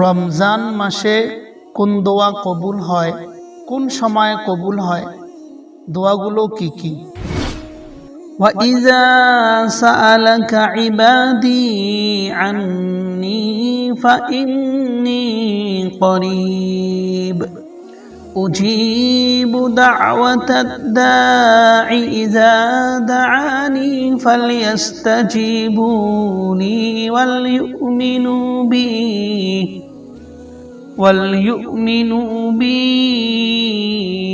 রমজান মাসে কোন দোয়া কবুল হয় কোন সময় কবুল হয় দোয়াগুলো কি কি وإذا سألك عبادي عني فإني قريب أجيب دعوة الداع إذا دعاني فليستجيبوا لي وليؤمنوا بي وليؤمنوا بي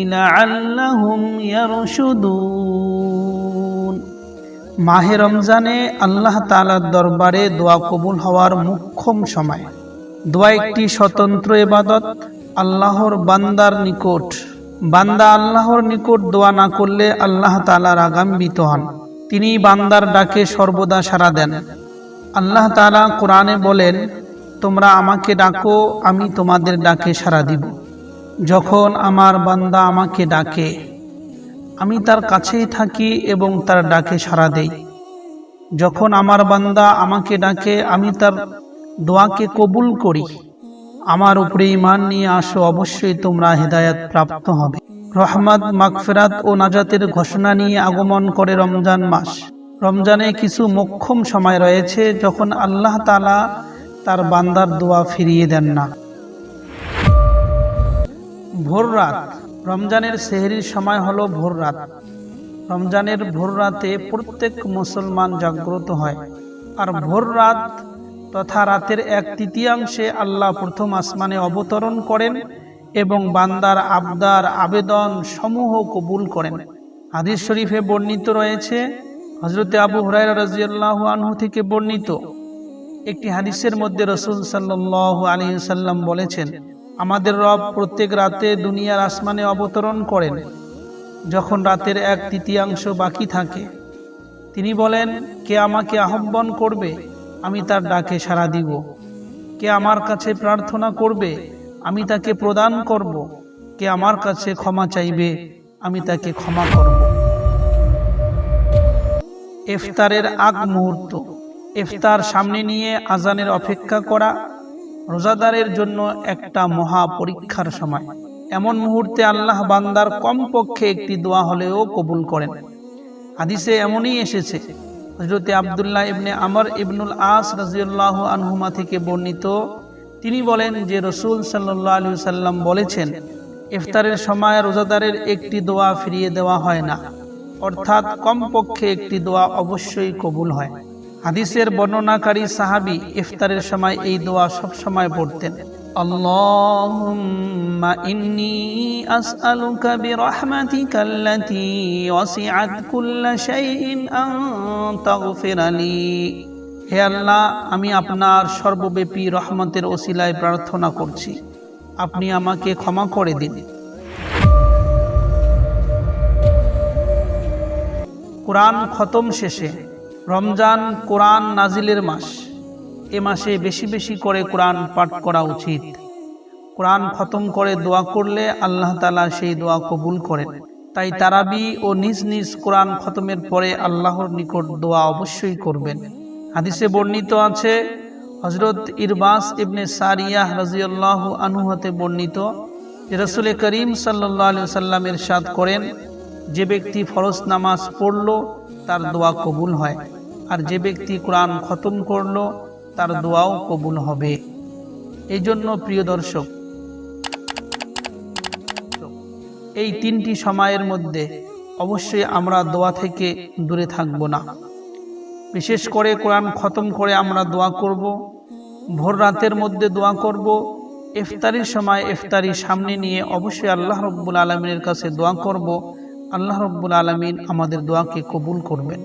لعلهم يرشدون মাহে রমজানে আল্লাহ তাআলার দরবারে দোয়া কবুল হওয়ার মুখ্যম সময় দোয়া একটি স্বতন্ত্র ইবাদত আল্লাহর বান্দার নিকট। বান্দা আল্লাহর নিকট দোয়া না করলে আল্লাহ তাআলা রাগান্বিত হন। তিনি বান্দার ডাকে সর্বদা সাড়া দেন। আল্লাহ তালা কোরআনে বলেন, তোমরা আমাকে ডাকো, আমি তোমাদের ডাকে সাড়া দিব। যখন আমার বান্দা আমাকে ডাকে, আমি তার কাছেই থাকি এবং তার ডাকে সাড়া দেই। যখন আমার বান্দা আমাকে ডাকে, আমি তার দোয়াকে কবুল করি। আমার উপরে ইমান নিয়ে আসো, অবশ্যই তোমরা হেদায়াত প্রাপ্ত হবে। রহমত, মাগফেরাত ও নাজাতের ঘোষণা নিয়ে আগমন করে রমজান মাস। রমজানে কিছু মোক্ষম সময় রয়েছে যখন আল্লাহ তালা তার বান্দার দোয়া ফিরিয়ে দেন না। ভোর রাত, রমজানের সেহরির সময় হলো ভোর রাত। রমজানের ভোর রাতে প্রত্যেক মুসলমান জাগ্রত হয়। আর ভোর রাত তথা রাতের এক তৃতীয়াংশে আল্লাহ প্রথম আসমানে অবতরণ করেন এবং বান্দার আবদার, আবেদন সমূহ কবুল করেন। হাদিস শরীফে বর্ণিত রয়েছে হজরতে আবু হুরাইরা রাজিয়াল্লাহু আনহু থেকে বর্ণিত। একটি হাদিসের মধ্যে রসুল সাল্লাহ আলী সাল্লাম বলেছেন, আমাদের রব প্রত্যেক রাতে দুনিয়ার আসমানে অবতরণ করেন, যখন রাতের এক তৃতীয়াংশ বাকি থাকে। তিনি বলেন, কে আমাকে আহ্বান করবে আমি তার ডাকে সাড়া দিব। কে আমার কাছে প্রার্থনা করবে, আমি তাকে প্রদান করব। কে আমার কাছে ক্ষমা চাইবে, আমি তাকে ক্ষমা করব। ইফতারের আগ মুহূর্ত। ইফতার সামনে নিয়ে আজানের অপেক্ষা করা রোজাদারের জন্য একটা মহা পরীক্ষার সময়। এমন মুহূর্তে আল্লাহ বান্দার কমপক্ষে একটি দোয়া হলেও কবুল করেন। হাদিসে এমনই এসেছে হজরতে আবদুল্লাহ ইবনে আমর ইবনুল আস রাজিউল্লাহ আনহুমা থেকে বর্ণিত, তিনি বলেন যে রসুল সাল্লাহ আলু সাল্লাম বলেছেন, ইফতারের সময় রোজাদারের একটি দোয়া ফিরিয়ে দেওয়া হয় না, অর্থাৎ কমপক্ষে একটি দোয়া অবশ্যই কবুল হয়। হাদিসের বর্ণনাকারী সাহাবি ইফতারের সময় এই দোয়া সব সময় পড়তেন। আল্লাহুম্মা ইন্নী আসআলুকা বিরহমাতিকা আল্লাতী ওয়াসিআত কুল্লা শাইইন আন তাগফির লি হে আল্লাহ, আমি আপনার সর্বব্যাপী রহমতের ওসিলায় প্রার্থনা করছি। আপনি আমাকে ক্ষমা করে দিন। কোরআন খতম শেষে রমজান কোরআন নাজিলের মাস। এ মাসে বেশি বেশি করে কোরআন পাঠ করা উচিত। কোরআন খতম করে দোয়া করলে আল্লাহ তালা সেই দোয়া কবুল করেন। তাই তারাবি ও নিজ নিজ কোরআন খতমের পরে আল্লাহর নিকট দোয়া অবশ্যই করবেন। হাদিসে বর্ণিত আছে হজরত ইরবাস ইবনে সারিয়াহ রাজিউল্লাহ আনুহতে বর্ণিত রসুল করিম সাল্লাহ সাল্লামের সাদ করেন, যে ব্যক্তি ফরজ নামাজ পড়ল, তার দোয়া কবুল হয়। আর যে ব্যক্তি কোরআন খতম করল তার দোয়াও কবুল হবে। এই জন্য প্রিয় দর্শক, এই তিনটি সময়ের মধ্যে অবশ্যই আমরা দোয়া থেকে দূরে থাকব না। বিশেষ করে কোরআন খতম করে আমরা দোয়া করব, ভোর রাতের মধ্যে দোয়া করব, ইফতারির সময় ইফতারি সামনে নিয়ে অবশ্যই আল্লাহ রব্বুল আলমিনের কাছে দোয়া করব। আল্লাহ রব্বুল আলমিন আমাদের দোয়াকে কবুল করবেন।